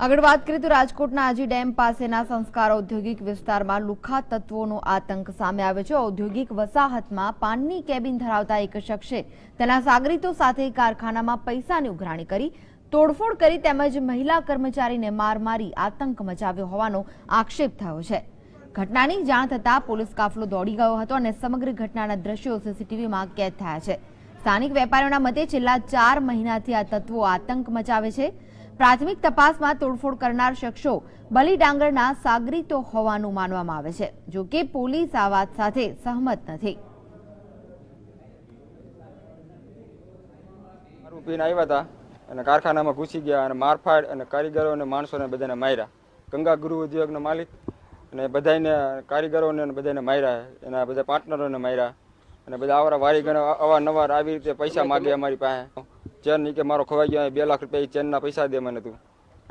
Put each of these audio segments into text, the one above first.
આગળ વાત કરીએ તો રાજકોટના આજી ડેમ પાસેના સંસ્કાર ઔદ્યોગિક વિસ્તારમાં લુખા તત્વોનો આતંક સામે આવ્યો છે. ઔદ્યોગિક વસાહતમાં પાનની કેબિન ધરાવતા એક શખ્સે તેના સાગરીતો સાથે કારખાનામાં પૈસાની ઉઘરાણી કરી, તોડફોડ કરી તેમજ મહિલા કર્મચારીને માર મારી આતંક મચાવ્યો હોવાનો આક્ષેપ થયો છે. ઘટનાની જાણ થતાં પોલીસ કાફલો દોડી ગયો હતો અને સમગ્ર ઘટનાના દ્રશ્યો સીસીટીવીમાં કેદ થયા છે. સ્થાનિક વેપારીઓના મતે છેલ્લા ચાર મહિનાથી આ તત્વો આતંક મચાવે છે. પ્રાથમિક તપાસમાં તોડફોડ કરનાર શખ્સો બલી ડાંગરના સાગરીતો હોવાનું માનવામાં આવે છે, જો કે પોલીસ આ વાત સાથે સહમત નથી. પીને આવ્યા હતા અને કારખાનામાં ઘૂસી ગયા અને મારફાડ અને કારીગરો અને માણસોને બધાને માર્યા. ગંગા ગુરુ ઉદ્યોગના માલિક અને બધાને કારીગરોને બધાને માર્યા. એના બધા પાર્ટનરોને માર્યા. અને બધા આવરા વારી અવારનવાર આવી રીતે પૈસા માગે અમારી પાસે. ચેન નહીં કે મારો ખવાઈ ગયો બે લાખ રૂપિયા ચેનના પૈસા દે મને તું.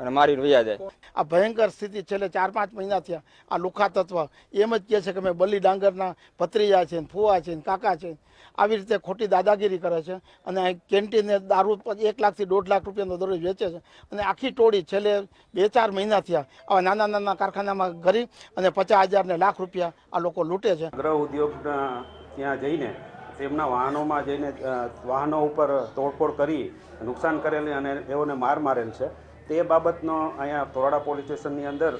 અને મારીને વૈયા જાય. આ ભયંકર સ્થિતિ છેલ્લે ચાર પાંચ મહિના થયા. આ લુખા તત્વ. એમ જ કહે છે કે મેં બલી ડાંગરના ભત્રીજા છે ને ફુવા છે ને કાકા છે આવી રીતે ખોટી દાદાગીરી કરે છે. અને કેન્ટીને દારૂ એક લાખથી દોઢ લાખ રૂપિયાનો દરરોજ વેચે છે. અને આખી ટોળી છેલ્લે બે ચાર મહિના થયા. આવા નાના નાના કારખાનામાં ગરીબ અને પચાસ હજાર ને લાખ રૂપિયા આ લોકો લૂંટે છે. ગ્રહ ઉદ્યોગના ત્યાં જઈને તેમના વાહનોમાં જઈને વાહનો ઉપર તોડફોડ કરી નુકસાન કરેલી અને એઓને માર મારેલ છે. તે બાબતનો અહીંયા તોરડા પોલીસ સ્ટેશનની અંદર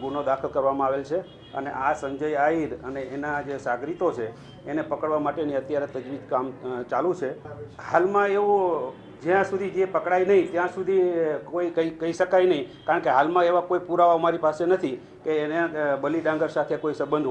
ગુનો દાખલ કરવામાં આવેલ છે અને આ સંજય આહિર અને એના જે સાગરીતો છે, એને પકડવા માટેની અત્યારે તજવીજ કામ ચાલુ છે. હાલમાં એવું જ્યાં સુધી જે પકડાય નહીં, ત્યાં સુધી કોઈ કહી કહી શકાય નહીં. કારણ કે હાલમાં એવા કોઈ પુરાવા અમારી પાસે નથી કે એને બલી ડાંગર સાથે કોઈ સંબંધ હોય